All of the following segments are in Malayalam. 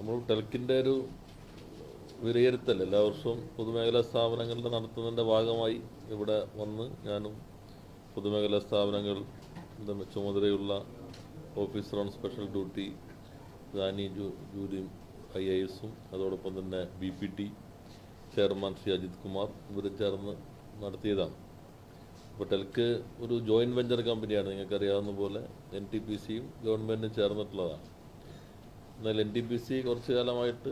നമ്മൾ ടെൽക്കിന്റെ ഒരു വിലയിരുത്തൽ എല്ലാ വർഷവും പൊതുമേഖലാ സ്ഥാപനങ്ങളുടെ നടത്തുന്നതിന്റെ ഭാഗമായി ഇവിടെ വന്ന് ഞാനും പൊതുമേഖലാ സ്ഥാപനങ്ങൾ ചുമതലയുള്ള officer on special duty Dani ജൂ ജൂലിയും ഐ എ എസും അതോടൊപ്പം തന്നെ B P T chairman Shri Ajith Kumar ഇവർ ചേർന്ന് നടത്തിയതാണ്. അപ്പോൾ ടെൽക്ക് ഒരു ജോയിന്റ് വെഞ്ചർ കമ്പനിയാണ് നിങ്ങൾക്കറിയാവുന്ന പോലെ എൻ ടി പി സിയും ഗവൺമെന്റും ചേർന്നിട്ടുള്ളതാണ്. എന്നാൽ എൻ ടി പി സി കുറച്ച് കാലമായിട്ട്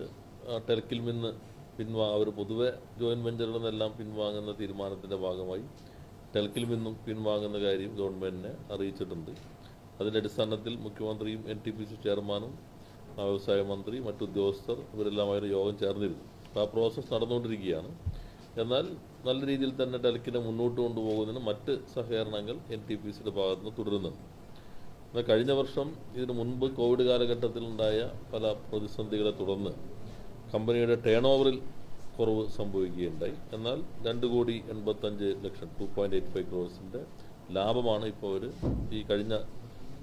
ടെർക്കിൽ നിന്ന് പിൻവാ അവർ പൊതുവെ ജോയിന്റ് വെഞ്ചറിൽ നിന്നെല്ലാം പിൻവാങ്ങുന്ന തീരുമാനത്തിന്റെ ഭാഗമായി ടെൽക്കിൽ നിന്നും പിൻവാങ്ങുന്ന കാര്യം ഗവൺമെന്റിനെ അറിയിച്ചിട്ടുണ്ട്. അതിന്റെ അടിസ്ഥാനത്തിൽ മുഖ്യമന്ത്രിയും എൻ ടി പി സി ചെയർമാനും വ്യവസായ മന്ത്രി മറ്റുദ്യോഗസ്ഥർ ഉദ്യോഗസ്ഥർ ഇവരെല്ലാമായി ഒരു യോഗം ചേർന്നിരുന്നു. അപ്പോൾ ആ പ്രോസസ്സ് നടന്നുകൊണ്ടിരിക്കുകയാണ്. എന്നാൽ നല്ല രീതിയിൽ തന്നെ ടെൽക്കിനെ മുന്നോട്ട് കൊണ്ടുപോകുന്നതിന് മറ്റ് സഹകരണങ്ങൾ എൻ ടി പി സിയുടെ ഭാഗത്ത് നിന്ന് തുടരുന്നുണ്ട്. എന്നാൽ കഴിഞ്ഞ വർഷം ഇതിനു മുൻപ് കോവിഡ് കാലഘട്ടത്തിൽ ഉണ്ടായ പല പ്രതിസന്ധികളെ തുടർന്ന് കമ്പനിയുടെ ടേൺ ഓവറിൽ കുറവ് സംഭവിക്കുകയുണ്ടായി. എന്നാൽ രണ്ട് കോടി എൺപത്തഞ്ച് ലക്ഷം ടു പോയിന്റ് എയ്റ്റ് ഫൈവ് ക്രോസിന്റെ ലാഭമാണ് ഇപ്പോൾ അവർ ഈ കഴിഞ്ഞ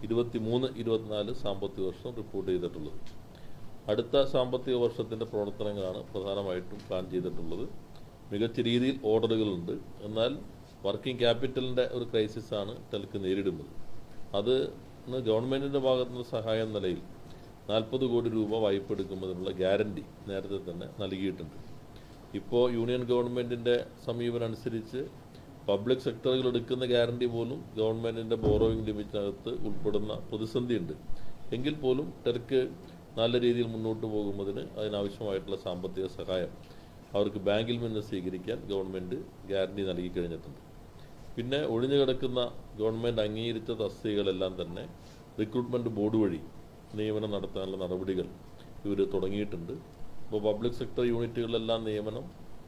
ഇരുപത്തി മൂന്ന് ഇരുപത്തിനാല് സാമ്പത്തിക വർഷം റിപ്പോർട്ട് ചെയ്തിട്ടുള്ളത്. അടുത്ത സാമ്പത്തിക വർഷത്തിന്റെ പ്രവർത്തനങ്ങളാണ് പ്രധാനമായിട്ടും പ്ലാൻ ചെയ്തിട്ടുള്ളത്. മികച്ച രീതിയിൽ ഓർഡറുകളുണ്ട്. എന്നാൽ വർക്കിംഗ് ക്യാപിറ്റലിന്റെ ഒരു ക്രൈസിസ് ആണ് ടെൽക്ക് നേരിടുന്നത്. അത് ഗവൺമെന്റിന്റെ ഭാഗത്തു നിന്ന് സഹായം നിലയിൽ നാൽപ്പത് കോടി രൂപ വായ്പ എടുക്കുന്നതിനുള്ള ഗ്യാരണ്ടി നേരത്തെ തന്നെ നൽകിയിട്ടുണ്ട്. ഇപ്പോൾ യൂണിയൻ ഗവൺമെന്റിന്റെ സമീപനം അനുസരിച്ച് പബ്ലിക് സെക്ടറുകൾ എടുക്കുന്ന ഗ്യാരണ്ടി പോലും ഗവൺമെന്റിന്റെ ബോറോയിങ് ലിമിറ്റിനകത്ത് ഉൾപ്പെടുന്ന പ്രതിസന്ധിയുണ്ട്. എങ്കിൽ പോലും ടെർക്ക് നല്ല രീതിയിൽ മുന്നോട്ട് പോകുന്നതിന് അതിനാവശ്യമായിട്ടുള്ള സാമ്പത്തിക സഹായം അവർക്ക് ബാങ്കിൽ നിന്ന് സ്വീകരിക്കാൻ ഗവൺമെന്റ് ഗ്യാരണ്ടി നൽകി കഴിഞ്ഞിട്ടുണ്ട്. പിന്നെ ഒഴിഞ്ഞു കിടക്കുന്ന ഗവൺമെന്റ് അംഗീകരിച്ച തസ്തികകളെല്ലാം തന്നെ റിക്രൂട്ട്മെന്റ് ബോർഡ് വഴി നിയമനം നടത്താനുള്ള നടപടികൾ ഇവർ തുടങ്ങിയിട്ടുണ്ട്. ഇപ്പോൾ പബ്ലിക് സെക്ടർ യൂണിറ്റുകളിലെല്ലാം നിയമനം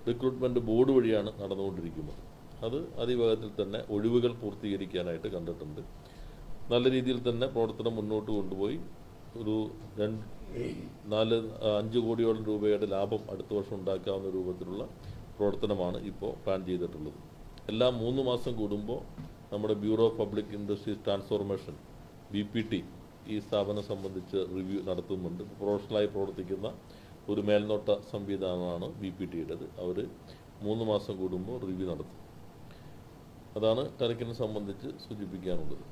റിക്രൂട്ട്മെന്റ് ബോർഡ് വഴിയാണ് നടന്നുകൊണ്ടിരിക്കുന്നത്. അത് അതിവേഗത്തിൽ തന്നെ ഒഴിവുകൾ പൂർത്തീകരിക്കാനായിട്ട് കണ്ടിട്ടുണ്ട്. നല്ല രീതിയിൽ തന്നെ പ്രവർത്തനം മുന്നോട്ട് കൊണ്ടുപോയി. ഒരു രണ്ട് നാല് അഞ്ച് കോടിയോളം രൂപയുടെ ലാഭം അടുത്ത വർഷം ഉണ്ടാക്കാവുന്ന രൂപത്തിലുള്ള പ്രവർത്തനമാണ് ഇപ്പോൾ പ്ലാൻ ചെയ്തിട്ടുള്ളത്. എല്ലാ മൂന്ന് മാസം കൂടുമ്പോൾ നമ്മുടെ bureau of public industries transformation B P T ഈ സ്ഥാപനം സംബന്ധിച്ച് റിവ്യൂ നടത്തുന്നുണ്ട്. പ്രൊഫഷണലായി പ്രവർത്തിക്കുന്ന ഒരു മേൽനോട്ട സംവിധാനമാണ് ബി പി ടിയുടേത് അവർ മൂന്ന് മാസം കൂടുമ്പോൾ റിവ്യൂ നടത്തും. അതാണ് ടെറക്കിനെ സംബന്ധിച്ച് സൂചിപ്പിക്കാനുള്ളത്.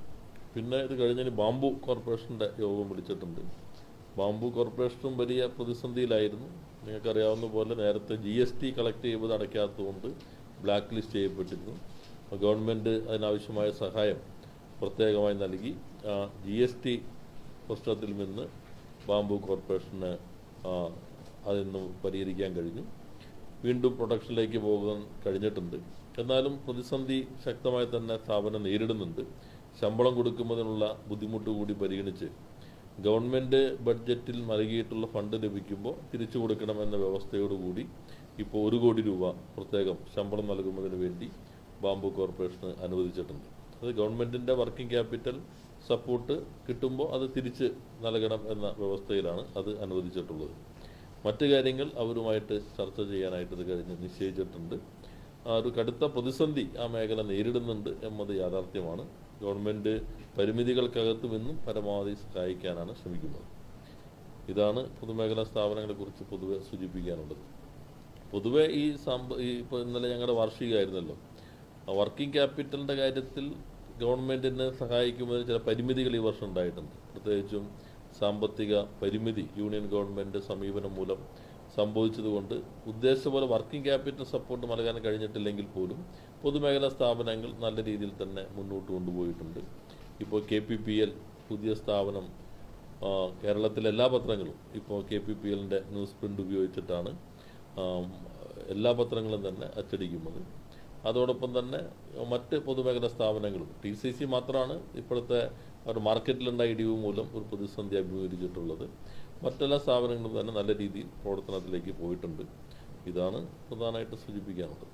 പിന്നെ ഇത് കഴിഞ്ഞതിന് ബാംബു കോർപ്പറേഷന്റെ യോഗം വിളിച്ചിട്ടുണ്ട്. ബാംബു കോർപ്പറേഷനും വലിയ പ്രതിസന്ധിയിലായിരുന്നു. നിങ്ങൾക്കറിയാവുന്ന പോലെ നേരത്തെ ജി എസ് ടി കളക്ട് ചെയ്യുന്നത് അടയ്ക്കാത്തതുകൊണ്ട് ബ്ലാക്ക് ലിസ്റ്റ് ചെയ്യപ്പെട്ടിരുന്നു ഗവൺമെന്റ് അതിനാവശ്യമായ സഹായം പ്രത്യേകമായി നൽകി. ജി എസ് ടി പ്രശ്നത്തിൽ നിന്ന് ബാംബു കോർപ്പറേഷന് അതിൽ നിന്ന് പരിഹരിക്കാൻ കഴിഞ്ഞു. വീണ്ടും പ്രൊഡക്ഷനിലേക്ക് പോകാൻ കഴിഞ്ഞിട്ടുണ്ട്. എന്നാലും പ്രതിസന്ധി ശക്തമായി തന്നെ സ്ഥാപനം നേരിടുന്നുണ്ട്. ശമ്പളം കൊടുക്കുന്നതിനുള്ള ബുദ്ധിമുട്ട് കൂടി പരിഗണിച്ച് ഗവൺമെന്റ് ബഡ്ജറ്റിൽ നൽകിയിട്ടുള്ള ഫണ്ട് ലഭിക്കുമ്പോൾ തിരിച്ചു കൊടുക്കണമെന്ന വ്യവസ്ഥയോടുകൂടി ഇപ്പോൾ ഒരു കോടി രൂപ പ്രത്യേകം ശമ്പളം നൽകുന്നതിന് വേണ്ടി ബാംബു കോർപ്പറേഷന് അനുവദിച്ചിട്ടുണ്ട്. അത് ഗവൺമെന്റിന്റെ വർക്കിംഗ് ക്യാപിറ്റൽ സപ്പോർട്ട് കിട്ടുമ്പോൾ അത് തിരിച്ച് നൽകണം എന്ന വ്യവസ്ഥയിലാണ് അത് അനുവദിച്ചിട്ടുള്ളത്. മറ്റു കാര്യങ്ങൾ അവരുമായിട്ട് ചർച്ച ചെയ്യാനായിട്ട് ഇത് കഴിഞ്ഞ് നിശ്ചയിച്ചിട്ടുണ്ട്. ആ ഒരു കടുത്ത പ്രതിസന്ധി ആ മേഖല നേരിടുന്നുണ്ട് എന്നത് യാഥാർത്ഥ്യമാണ്. ഗവൺമെന്റ് പരിമിതികൾക്കകത്തും ഇന്നും പരമാവധി സഹായിക്കാനാണ് ശ്രമിക്കുന്നത്. ഇതാണ് പൊതുമേഖലാ സ്ഥാപനങ്ങളെക്കുറിച്ച് പൊതുവെ സൂചിപ്പിക്കാനുള്ളത്. പൊതുവെ ഈ സംഭ ഈ ഇപ്പോൾ ഇന്നലെ ഞങ്ങളുടെ വാർഷികമായിരുന്നല്ലോ വർക്കിംഗ് ക്യാപിറ്റലിന്റെ കാര്യത്തിൽ ഗവൺമെന്റിനെ സഹായിക്കുന്നതിന് ചില പരിമിതികൾ ഈ വർഷം ഉണ്ടായിട്ടുണ്ട്. പ്രത്യേകിച്ചും സാമ്പത്തിക പരിമിതി യൂണിയൻ ഗവൺമെന്റ് സമീപനം മൂലം സംഭവിച്ചതുകൊണ്ട് ഉദ്ദേശപോലെ പോലെ വർക്കിംഗ് ക്യാപിറ്റൽ സപ്പോർട്ട് നൽകാൻ കഴിഞ്ഞിട്ടില്ലെങ്കിൽ പോലും പൊതുമേഖലാ സ്ഥാപനങ്ങൾ നല്ല രീതിയിൽ തന്നെ മുന്നോട്ട് കൊണ്ടുപോയിട്ടുണ്ട്. ഇപ്പോൾ കെ പി പി എൽ പുതിയ സ്ഥാപനം കേരളത്തിലെ എല്ലാ പത്രങ്ങളും ഇപ്പോൾ കെ പി പി എല്ലിന്റെ ന്യൂസ് പ്രിന്റ് ഉപയോഗിച്ചിട്ടാണ് എല്ലാ പത്രങ്ങളും തന്നെ അച്ചടിക്കുന്നത്. അതോടൊപ്പം തന്നെ മറ്റ് പൊതുമേഖലാ സ്ഥാപനങ്ങളും ടി സി സി മാത്രമാണ് ഇപ്പോഴത്തെ ഒരു മാർക്കറ്റിലുണ്ടായ ഇടിവ് മൂലം ഒരു പ്രതിസന്ധി അഭിമുഖീകരിച്ചിട്ടുള്ളത്. മറ്റെല്ലാ സ്ഥാപനങ്ങളും തന്നെ നല്ല രീതിയിൽ പ്രവർത്തനത്തിലേക്ക് പോയിട്ടുണ്ട്. ഇതാണ് പ്രധാനമായിട്ട് സൂചിപ്പിക്കാനുള്ളത്.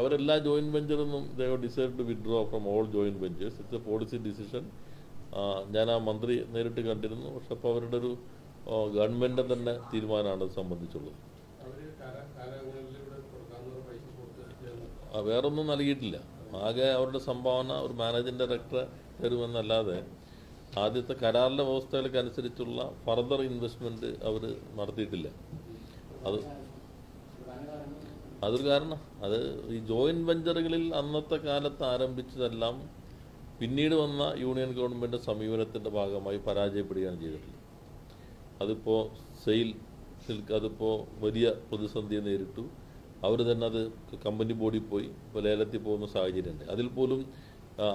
അവരെല്ലാ joint വെഞ്ചറിന്നും decide to withdraw from all joint ventures. It's a policy decision ഞാൻ ആ മന്ത്രി നേരിട്ട് കണ്ടിരുന്നു. പക്ഷെ അപ്പോൾ അവരുടെ ഒരു ഗവൺമെന്റ് തന്നെ തീരുമാനമാണ് ഇത് സംബന്ധിച്ചുള്ളത്. വേറൊന്നും നൽകിയിട്ടില്ല. ആകെ അവരുടെ സംഭാവന ഒരു മാനേജിംഗ് ഡയറക്ടറെ തരുമെന്നല്ലാതെ ആദ്യത്തെ കരാറിന്റെ വ്യവസ്ഥകൾക്ക് അനുസരിച്ചുള്ള ഫർദർ ഇൻവെസ്റ്റ്മെന്റ് അവർ നടത്തിയിട്ടില്ല. അത് അതൊരു കാരണം. അത് ഈ ജോയിന്റ് വെഞ്ചറുകളിൽ അന്നത്തെ കാലത്ത് ആരംഭിച്ചതെല്ലാം പിന്നീട് വന്ന യൂണിയൻ ഗവൺമെന്റ് സമീപനത്തിന്റെ ഭാഗമായി പരാജയപ്പെടുകയാണ് ചെയ്തിട്ടുള്ളത്. അതിപ്പോൾ സെയിൽ സിൽക്ക് അതിപ്പോൾ വലിയ പ്രതിസന്ധിയെ നേരിട്ടു. അവർ തന്നെ അത് കമ്പനി ബോർഡിൽ പോയി ഇപ്പോൾ ലേലത്തിൽ പോകുന്ന സാഹചര്യമുണ്ട്. അതിൽ പോലും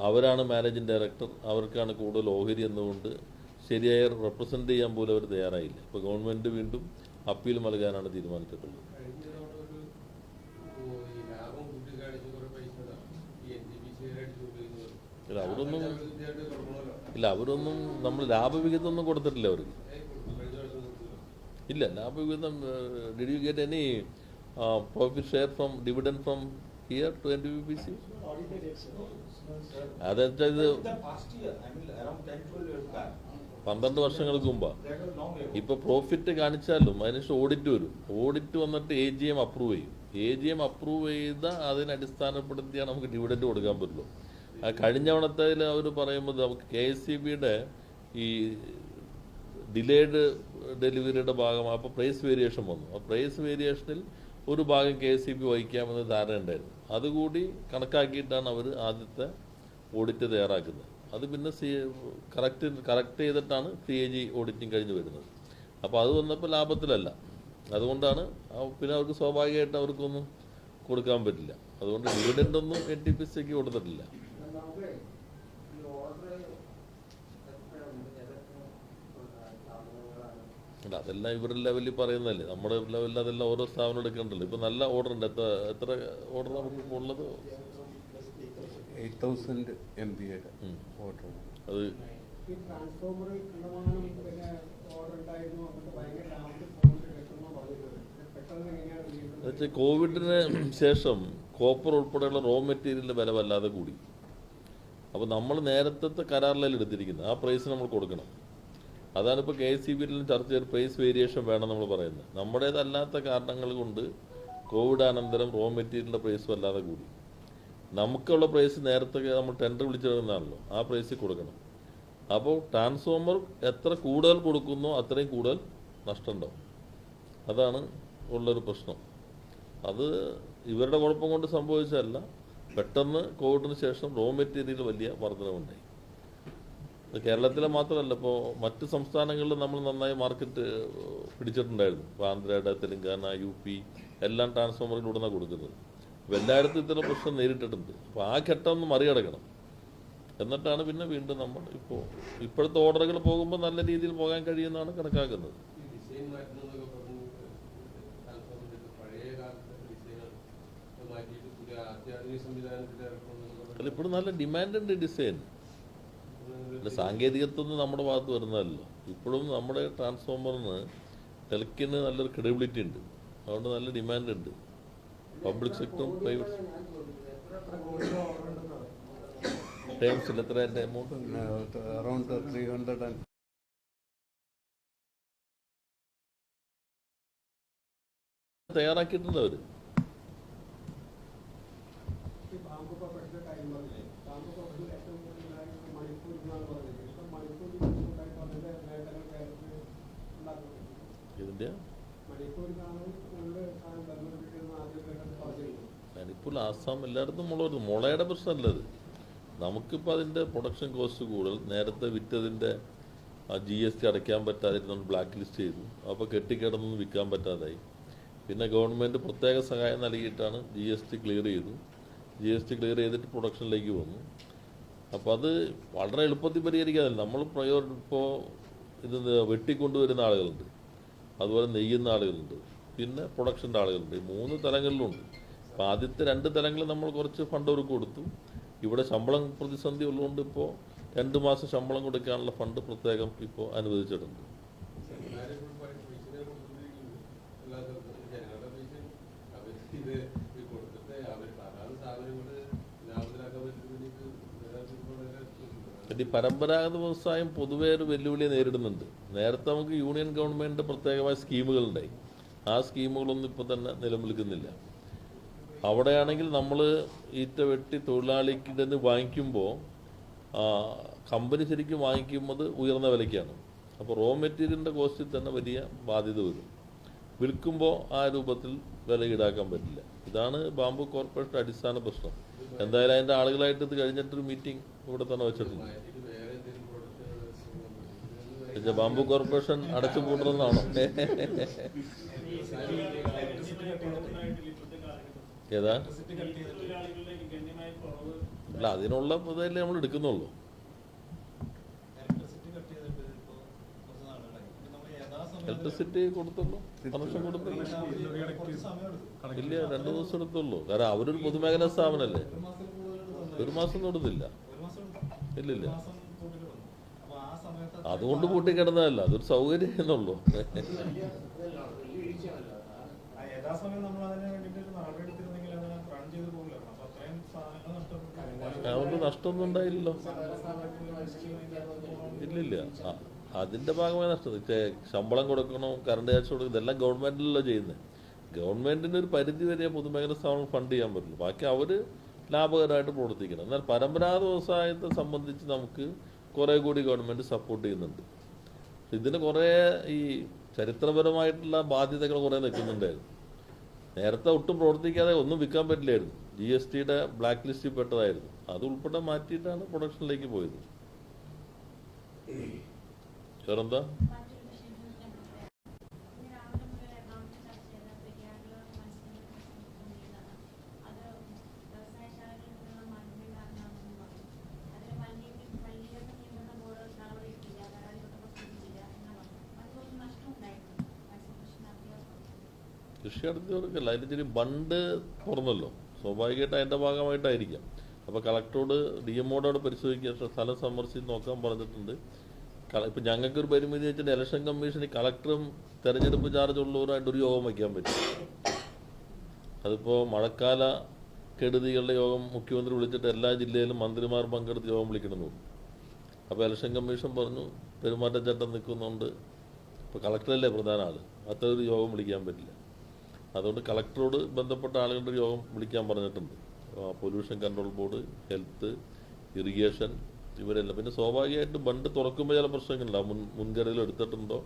അവരാണ് മാനേജിംഗ് ഡയറക്ടർ അവർക്കാണ് കൂടുതൽ ഓഹരി എന്നുകൊണ്ട് ശരിയായ റെപ്രസെന്റ് ചെയ്യാൻ പോലും അവർ തയ്യാറായില്ല. ഇപ്പോൾ ഗവൺമെന്റ് വീണ്ടും അപ്പീൽ നൽകാനാണ് തീരുമാനിച്ചിട്ടുള്ളത്. ഇല്ല, അവരൊന്നും. ഇല്ല അവരൊന്നും നമ്മൾ ലാഭവിഹിതം ഒന്നും കൊടുത്തിട്ടില്ല അവർക്ക്. ഇല്ല ലാഭവിഹിതം did you get any profit share from dividend from here to N D P C. അതെന്നുവെച്ചാൽ ഇത് The past year, I mean around 10, 12 years back. പന്ത്രണ്ട് വർഷങ്ങൾക്ക് ago. ഇപ്പൊ പ്രോഫിറ്റ് കാണിച്ചാലും അതിനുശേഷം ഓഡിറ്റ് വരും ഓഡിറ്റ് വന്നിട്ട് എ ജി എം അപ്രൂവ് ചെയ്യും എ ജി എം അപ്രൂവ് ചെയ്ത അതിനടിസ്ഥാനപ്പെടുത്തിയാണ് നമുക്ക് ഡിവിഡൻഡ് കൊടുക്കാൻ പറ്റുള്ളൂ കഴിഞ്ഞ തവണത്തേൽ അവർ പറയുമ്പോൾ നമുക്ക് കെ എസ് സി ബിയുടെ ഈ ഡിലേഡ് ഡെലിവറിയുടെ ഭാഗമാണ് അപ്പോൾ പ്രൈസ് വേരിയേഷൻ വന്നു. ആ പ്രൈസ് വേരിയേഷനിൽ ഒരു ഭാഗം കെ എസ് സി ബി വഹിക്കാമെന്ന് ധാരണ ഉണ്ടായിരുന്നു. അതുകൂടി കണക്കാക്കിയിട്ടാണ് അവർ ആദ്യത്തെ ഓഡിറ്റ് തയ്യാറാക്കുന്നത്. അത് പിന്നെ സി കറക്റ്റ് കറക്റ്റ് ചെയ്തിട്ടാണ് സി എ ജി ഓഡിറ്റിംഗ് കഴിഞ്ഞ് വരുന്നത്. അപ്പോൾ അത് വന്നപ്പോൾ ലാഭത്തിലല്ല. അതുകൊണ്ടാണ് പിന്നെ അവർക്ക് സ്വാഭാവികമായിട്ട് അവർക്കൊന്നും കൊടുക്കാൻ പറ്റില്ല. അതുകൊണ്ട് ഡിവിഡന്റ് ഒന്നും എൻ ടി പി സിക്ക് കൊടുത്തിട്ടില്ല നമുക്ക് ഈ ഓർഡർ എത്രയുണ്ട് ഏതൊക്കെ സ്ഥാപനങ്ങളാണ് അല്ല അതെല്ലാം ഇവരുടെ ലെവലിൽ പറയുന്നതല്ലേ. നമ്മുടെ ലെവലിൽ അതെല്ലാം ഓരോ സ്ഥാപനം എടുക്കേണ്ടല്ലോ. ഇപ്പം നല്ല ഓർഡർ ഉണ്ട്. എത്ര എത്ര ഓർഡർ നമുക്ക് ഉള്ളത് eight thousand M B order അത് എന്നുവെച്ചാൽ കോവിഡിന് ശേഷം കോപ്പർ ഉൾപ്പെടെയുള്ള റോ മെറ്റീരിയലിന്റെ വില വല്ലാതെ കൂടി. അപ്പോൾ നമ്മൾ നേരത്തെ കരാറിലല്ല എടുത്തിരിക്കുന്നത് ആ പ്രൈസ് നമ്മൾ കൊടുക്കണം. അതാണ് ഇപ്പോൾ കെ എസ് സി ബിയിലും ചർച്ച ചെയ്ത് പ്രൈസ് വേരിയേഷൻ വേണം നമ്മൾ പറയുന്നത്. നമ്മുടേതല്ലാത്ത കാരണങ്ങൾ കൊണ്ട് കോവിഡ് അനന്തരം റോ മെറ്റീരിയലിന്റെ പ്രൈസ് വല്ലാതെ കൂടി. നമുക്കുള്ള പ്രൈസ് നേരത്തെ നമ്മൾ ടെൻഡർ വിളിച്ചിടുന്നതാണല്ലോ ആ പ്രൈസിൽ കൊടുക്കണം. അപ്പോൾ ട്രാൻസ്ഫോമർ എത്ര കൂടുതൽ കൊടുക്കുന്നോ അത്രയും കൂടുതൽ നഷ്ടമുണ്ടാവും. അതാണ് ഉള്ളൊരു പ്രശ്നം. അത് ഇവരുടെ കുഴപ്പം കൊണ്ട് സംഭവിച്ചതല്ല. പെട്ടെന്ന് കോവിഡിന് ശേഷം റോ മെറ്റീരിയൽ വലിയ വർധനവുണ്ടായി. കേരളത്തിലെ മാത്രമല്ല ഇപ്പോൾ മറ്റ് സംസ്ഥാനങ്ങളിലും നമ്മൾ നന്നായി മാർക്കറ്റ് പിടിച്ചിട്ടുണ്ടായിരുന്നു. ഇപ്പോൾ ആന്ധ്രയുടെ തെലങ്കാന യു പി എല്ലാം ട്രാൻസ്ഫോമറിലൂടെ കൊടുക്കുന്നത്. അപ്പോൾ എല്ലായിടത്തും ഇത്തരം പ്രശ്നം നേരിട്ടിട്ടുണ്ട്. അപ്പോൾ ആ ഘട്ടം ഒന്ന് മറികടക്കണം. എന്നിട്ടാണ് പിന്നെ വീണ്ടും നമ്മൾ ഇപ്പോൾ ഇപ്പോഴത്തെ ഓർഡറുകൾ പോകുമ്പോൾ നല്ല രീതിയിൽ പോകാൻ കഴിയുമെന്നാണ് കണക്കാക്കുന്നത്. അല്ല ഇപ്പോഴും നല്ല ഡിമാൻഡ് ഉണ്ട് ഡിസൈൻ. അല്ല സാങ്കേതികത്വം നമ്മുടെ ഭാഗത്ത് വരുന്നതല്ലോ. ഇപ്പോഴും നമ്മുടെ ട്രാൻസ്ഫോമറിന് ടെലിക്കിന് നല്ലൊരു ക്രെഡിബിലിറ്റി ഉണ്ട്. അതുകൊണ്ട് നല്ല ഡിമാൻഡ് ഉണ്ട്. പബ്ലിക് സെക്ടറും പ്രൈവറ്റ് ടേംസിൽ എത്ര എന്റെ amount around three hundred and തയ്യാറാക്കിയിട്ടുണ്ട് അവർ ഞാനിപ്പോൾ ആസാം എല്ലായിടത്തും മുള വരുന്നു മുളയുടെ പ്രശ്നമല്ല അത് നമുക്കിപ്പോൾ അതിന്റെ പ്രൊഡക്ഷൻ കോസ്റ്റ് കൂടുതൽ. നേരത്തെ വിറ്റതിന്റെ ആ ജി എസ് ടി അടയ്ക്കാൻ പറ്റാതെ നമ്മൾ ബ്ലാക്ക് ലിസ്റ്റ് ചെയ്തു. അപ്പോൾ കെട്ടിക്കിടന്നൊന്നും വിൽക്കാൻ പറ്റാതായി. പിന്നെ ഗവൺമെന്റ് പ്രത്യേക സഹായം നൽകിയിട്ടാണ് ജി എസ് ടി ക്ലിയർ ചെയ്തു. ജി എസ് ടി ക്ലിയർ ചെയ്തിട്ട് പ്രൊഡക്ഷനിലേക്ക് വന്നു. അപ്പോൾ അത് വളരെ എളുപ്പത്തിൽ പരിഹരിക്കാതില്ല നമ്മൾ പ്രയോർ ഇപ്പോൾ ഇത് വെട്ടിക്കൊണ്ടുവരുന്ന ആളുകളുണ്ട്. അതുപോലെ നെയ്യുന്ന ആളുകളുണ്ട്. പിന്നെ പ്രൊഡക്ഷന്റെ ആളുകളുണ്ട്. മൂന്ന് തലങ്ങളിലുണ്ട്. അപ്പോൾ ആദ്യത്തെ രണ്ട് തലങ്ങളിൽ നമ്മൾ കുറച്ച് ഫണ്ട് അവർക്ക് കൊടുത്തു. ഇവിടെ ശമ്പളം പ്രതിസന്ധി ഉള്ളതുകൊണ്ട് ഇപ്പോൾ രണ്ട് മാസം ശമ്പളം കൊടുക്കാനുള്ള ഫണ്ട് പ്രത്യേകം ഇപ്പോൾ അനുവദിച്ചിട്ടുണ്ട്. ഈ പരമ്പരാഗത വ്യവസായം പൊതുവേ ഒരു വെല്ലുവിളിയെ നേരിടുന്നുണ്ട്. നേരത്തെ നമുക്ക് യൂണിയൻ ഗവൺമെന്റിന്റെ പ്രത്യേകമായ സ്കീമുകളുണ്ടായി. ആ സ്കീമുകളൊന്നും ഇപ്പോൾ തന്നെ നിലനിൽക്കുന്നില്ല. അവിടെയാണെങ്കിൽ നമ്മൾ ഈറ്റ വെട്ടി തൊഴിലാളിക്ക് തന്നെ വാങ്ങിക്കുമ്പോൾ കമ്പനി ശരിക്കും വാങ്ങിക്കുന്നത് ഉയർന്ന വിലയ്ക്കാണ്. അപ്പോൾ റോ മെറ്റീരിയലിന്റെ കോസ്റ്റിൽ തന്നെ വലിയ ബാധ്യത വരും. വിൽക്കുമ്പോൾ ആ രൂപത്തിൽ വില ഈടാക്കാൻ പറ്റില്ല. ഇതാണ് ബാംബു കോർപ്പറേഷൻ അടിസ്ഥാന പ്രശ്നം. എന്തായാലും അതിന്റെ ആളുകളായിട്ട് ഇത് കഴിഞ്ഞിട്ടൊരു മീറ്റിംഗ് ഇവിടെ തന്നെ വെച്ചിട്ടുണ്ട്. ബാംബു കോർപ്പറേഷൻ അടച്ചു പൂട്ടണമെന്നാണോ ഏതാ? അല്ല അതിനുള്ള ഇതല്ലേ നമ്മൾ എടുക്കുന്നുള്ളൂ. ഇലക്ട്രിസിറ്റി കൊടുത്തുള്ളൂ കണക്ഷൻ കൊടുത്തുള്ളൂ. ഇല്ല രണ്ടു ദിവസം എടുത്തുള്ളൂ. കാരണം അവരൊരു പൊതുമേഖലാ സ്ഥാപനമല്ലേ? ഒരു മാസം കൊടുത്തില്ല ഇല്ലില്ല അതുകൊണ്ട് പൂട്ടിക്കിടന്നതല്ല. അതൊരു സൗകര്യം എന്നുള്ളൂ യഥാസമയം നമ്മൾ നഷ്ടമൊന്നും ഉണ്ടായില്ലല്ലോ. ഇല്ലില്ല. ആ, അതിന്റെ ഭാഗമായി നഷ്ടം. ശമ്പളം കൊടുക്കണം കറണ്ട് ചാർജ് കൊടുക്കണം ഇതെല്ലാം ഗവൺമെന്റിലല്ലോ ചെയ്യുന്നത് ഗവൺമെന്റിന് ഒരു പരിധി വരെ പൊതുമേഖലാ സ്ഥാപനം ഫണ്ട് ചെയ്യാൻ പറ്റുള്ളൂ ബാക്കി അവർ ലാഭകരമായിട്ട് പ്രവർത്തിക്കണം. എന്നാൽ പരമ്പരാഗത വ്യവസായത്തെ സംബന്ധിച്ച് നമുക്ക് കുറേ കൂടി ഗവൺമെന്റ് സപ്പോർട്ട് ചെയ്യുന്നുണ്ട്. ഇതിന് കുറേ ഈ ചരിത്രപരമായിട്ടുള്ള ബാധ്യതകൾ കുറേ നിൽക്കുന്നുണ്ടായിരുന്നു. നേരത്തെ ഒട്ടും പ്രവർത്തിക്കാതെ ഒന്നും വിൽക്കാൻ പറ്റില്ലായിരുന്നു. ജി എസ് ടിയുടെ ബ്ലാക്ക് ലിസ്റ്റിൽ പെട്ടതായിരുന്നു അത് ഉൾപ്പെടെ മാറ്റിയിട്ടാണ് പ്രൊഡക്ഷനിലേക്ക് പോയത്. വേറെന്താ? കൃഷി അതിന്റെ ഇച്ചിരി ബണ്ട് തുറന്നല്ലോ. സ്വാഭാവികമായിട്ട് അതിന്റെ ഭാഗമായിട്ടായിരിക്കാം. അപ്പോൾ കളക്ടറോട് ഡി എമ്മോടോട് പരിശോധിക്കുക സ്ഥലം സന്ദർശിച്ച് നോക്കാൻ പറഞ്ഞിട്ടുണ്ട്. ഇപ്പം ഞങ്ങൾക്കൊരു പരിമിതി വെച്ചിട്ട് ഇലക്ഷൻ കമ്മീഷന് കളക്ടറും തെരഞ്ഞെടുപ്പ് ചാർജ് ഉള്ളവരായിട്ട് ഒരു യോഗം വയ്ക്കാൻ പറ്റും. അതിപ്പോ മഴക്കാല കെടുതികളുടെ യോഗം മുഖ്യമന്ത്രി വിളിച്ചിട്ട് എല്ലാ ജില്ലയിലും മന്ത്രിമാർ പങ്കെടുത്ത് യോഗം വിളിക്കണമെന്ന് അപ്പോൾ ഇലക്ഷൻ കമ്മീഷൻ പറഞ്ഞു പെരുമാറ്റച്ചട്ടം നിൽക്കുന്നുണ്ട്. ഇപ്പോൾ കളക്ടറല്ലേ പ്രധാന ആൾ. അത്ര ഒരു യോഗം വിളിക്കാൻ പറ്റില്ല. അതുകൊണ്ട് കളക്ടറോട് ബന്ധപ്പെട്ട ആളുകളുടെ യോഗം വിളിക്കാൻ പറഞ്ഞിട്ടുണ്ട്. Pollution control board health irrigation ഇവരെല്ലാം. പിന്നെ സ്വാഭാവികമായിട്ട് ബണ്ട് തുറക്കുമ്പോൾ ചില പ്രശ്നങ്ങളുണ്ടാവും മുൻ മുൻകരുതൽ എടുത്തിട്ടുണ്ടോ?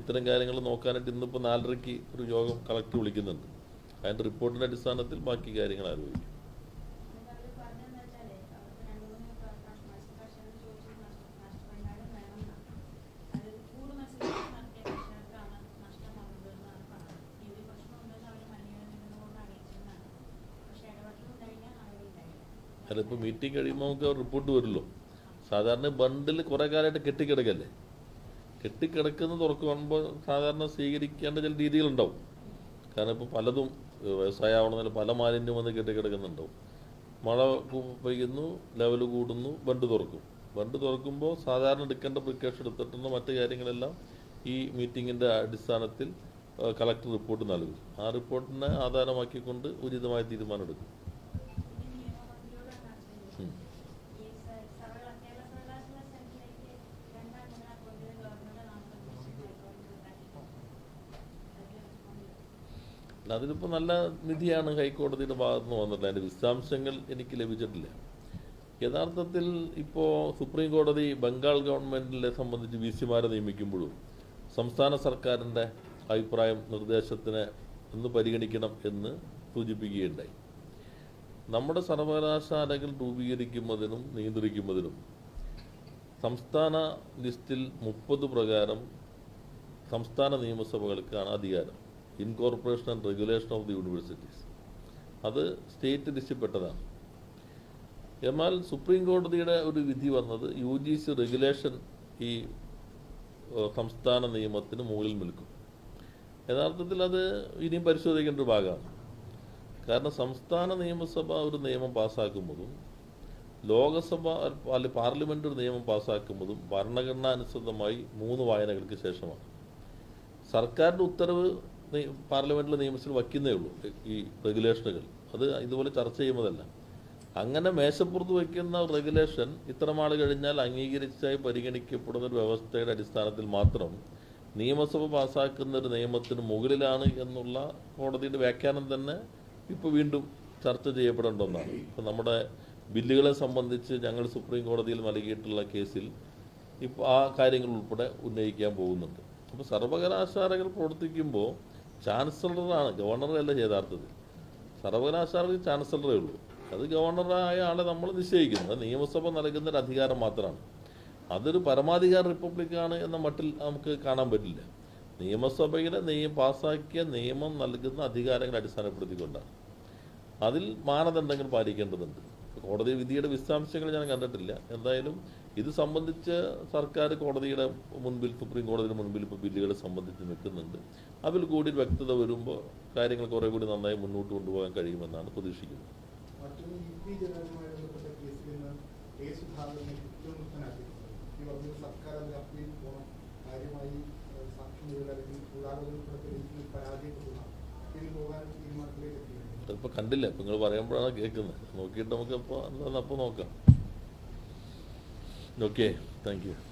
ഇത്തരം കാര്യങ്ങൾ നോക്കാനായിട്ട് ഇന്നിപ്പോൾ നാലരയ്ക്ക് ഒരു യോഗം കളക്ടർ വിളിക്കുന്നുണ്ട്. അതിന്റെ റിപ്പോർട്ടിന്റെ അടിസ്ഥാനത്തിൽ ബാക്കി കാര്യങ്ങൾ ആലോചിക്കും. നടപടിയുണ്ടായില്ല ഇപ്പോൾ മീറ്റിംഗ് കഴിയുമ്പോൾ നമുക്ക് റിപ്പോർട്ട് വരുമല്ലോ. സാധാരണ ബണ്ടിൽ കുറേ കാലമായിട്ട് കെട്ടിക്കിടക്കല്ലേ? കെട്ടിക്കിടക്കുന്ന തുറക്കുമ്പോൾ സാധാരണ സ്വീകരിക്കേണ്ട ചില രീതികളുണ്ടാവും. കാരണം ഇപ്പോൾ പലതും ഏഹ് വ്യവസായമാവണമെന്നില്ല പല മാലിന്യം വന്ന് കെട്ടിക്കിടക്കുന്നുണ്ടാവും. മഴ പെയ്യുന്നു ലെവൽ കൂടുന്നു ബണ്ട് തുറക്കും. ബണ്ട് തുറക്കുമ്പോൾ സാധാരണ എടുക്കേണ്ട പ്രിക്കോഷൻ എടുത്തിട്ടുള്ള മറ്റു കാര്യങ്ങളെല്ലാം ഈ മീറ്റിങ്ങിന്റെ അടിസ്ഥാനത്തിൽ കളക്ടർ റിപ്പോർട്ട് നൽകും. ആ റിപ്പോർട്ടിനെ ആധാരമാക്കിക്കൊണ്ട് ഉചിതമായ തീരുമാനം അല്ല, അതിലിപ്പോൾ നല്ല നിധിയാണ് ഹൈക്കോടതിയുടെ ഭാഗത്ത് നിന്ന് വന്നിട്ടുള്ളത്. അതിന്റെ വിശദാംശങ്ങൾ എനിക്ക് ലഭിച്ചിട്ടില്ല. യഥാർത്ഥത്തിൽ ഇപ്പോൾ സുപ്രീം കോടതി ബംഗാൾ ഗവൺമെന്റിനെ സംബന്ധിച്ച് വി സിമാരെ നിയമിക്കുമ്പോഴും സംസ്ഥാന സർക്കാരിന്റെ അഭിപ്രായം നിർദ്ദേശത്തിന് ഒന്ന് പരിഗണിക്കണം എന്ന് സൂചിപ്പിക്കുകയുണ്ടായി. നമ്മുടെ സർവകലാശാലകൾ രൂപീകരിക്കുന്നതിനും നിയന്ത്രിക്കുന്നതിനും സംസ്ഥാന ലിസ്റ്റിൽ മുപ്പത് പ്രകാരം സംസ്ഥാന നിയമസഭകൾക്കാണ് അധികാരം. Incorporation and regulation of the universities അത് സ്റ്റേറ്റ് ലിസ്റ്റിൽപ്പെട്ടതാണ് എന്നാൽ സുപ്രീം കോടതിയുടെ ഒരു വിധി വന്നത് യു ജി സി റെഗുലേഷൻ ഈ സംസ്ഥാന നിയമത്തിന് മുകളിൽ നിൽക്കും. യഥാർത്ഥത്തിൽ അത് ഇനിയും പരിശോധിക്കേണ്ട ഒരു ഭാഗമാണ്. കാരണം സംസ്ഥാന നിയമസഭ ഒരു നിയമം പാസ്സാക്കുമ്പോഴും ലോകസഭ അല്ലെ പാർലമെന്റ് ഒരു നിയമം പാസ്സാക്കുമ്പോഴും ഭരണഘടനാനുസൃതമായി മൂന്ന് വായനകൾക്ക് ശേഷമാണ്. സർക്കാരിന്റെ ഉത്തരവ് പാർലമെന്റിലെ നിയമത്തിൽ വയ്ക്കുന്നേ ഉള്ളൂ. ഈ റെഗുലേഷനുകൾ. അത് ഇതുപോലെ ചർച്ച ചെയ്യുന്നതല്ല. അങ്ങനെ മേശപ്പുറത്ത് വയ്ക്കുന്ന റെഗുലേഷൻ ഇത്ര നാൾ കഴിഞ്ഞാൽ അംഗീകരിച്ചായി പരിഗണിക്കപ്പെടുന്ന ഒരു വ്യവസ്ഥയുടെ അടിസ്ഥാനത്തിൽ മാത്രം നിയമസഭ പാസ്സാക്കുന്ന ഒരു നിയമത്തിന് മുകളിലാണ് എന്നുള്ള കോടതിയുടെ വ്യാഖ്യാനം തന്നെ ഇപ്പോൾ വീണ്ടും ചർച്ച ചെയ്യപ്പെടേണ്ട ഒന്നാണ്. നമ്മുടെ ബില്ലുകളെ സംബന്ധിച്ച് ഞങ്ങൾ സുപ്രീം കോടതിയിൽ നൽകിയിട്ടുള്ള കേസിൽ ഇപ്പോൾ ആ കാര്യങ്ങൾ ഉൾപ്പെടെ ഉന്നയിക്കാൻ പോകുന്നുണ്ട്. അപ്പോൾ സർവകലാശാലകൾ പ്രവർത്തിക്കുമ്പോൾ ചാൻസലറാണ് ഗവർണറല്ല യഥാർത്ഥത്തിൽ. സർവകലാശാലയ്ക്ക് ചാൻസലറേ ഉള്ളൂ. അത് ഗവർണറായ ആളെ നമ്മൾ നിശ്ചയിക്കുന്നത് നിയമസഭ നൽകുന്ന ഒരു അധികാരം മാത്രമാണ്. അതൊരു പരമാധികാര റിപ്പബ്ലിക്കാണ് എന്ന മട്ടിൽ നമുക്ക് കാണാൻ പറ്റില്ല. നിയമസഭയിലെ നിയമം പാസ്സാക്കിയ നിയമം നൽകുന്ന അധികാരങ്ങൾ അടിസ്ഥാനപ്പെടുത്തിക്കൊണ്ടാണ്. അതിൽ മാനദണ്ഡങ്ങൾ പാലിക്കേണ്ടതുണ്ട്. കോടതി വിധിയുടെ വിശദാംശങ്ങൾ ഞാൻ കണ്ടിട്ടില്ല. എന്തായാലും ഇത് സംബന്ധിച്ച് സർക്കാർ കോടതിയുടെ മുൻപിൽ സുപ്രീം കോടതിയുടെ മുൻപിൽ ഇപ്പോൾ ബില്ലുകൾ സംബന്ധിച്ച് നിൽക്കുന്നുണ്ട്. അതിൽ കൂടി വ്യക്തത വരുമ്പോൾ കാര്യങ്ങൾ കുറേ കൂടി നന്നായി മുന്നോട്ട് കൊണ്ടുപോകാൻ കഴിയുമെന്നാണ് പ്രതീക്ഷിക്കുന്നത്. ഇപ്പൊ കണ്ടില്ല. ഇപ്പൊ നിങ്ങൾ പറയുമ്പോഴാണ് കേൾക്കുന്നത്. നോക്കിയിട്ട് നമുക്ക് ഇപ്പൊ എന്താണെന്ന് അപ്പോൾ നോക്കാം. Okay, thank you.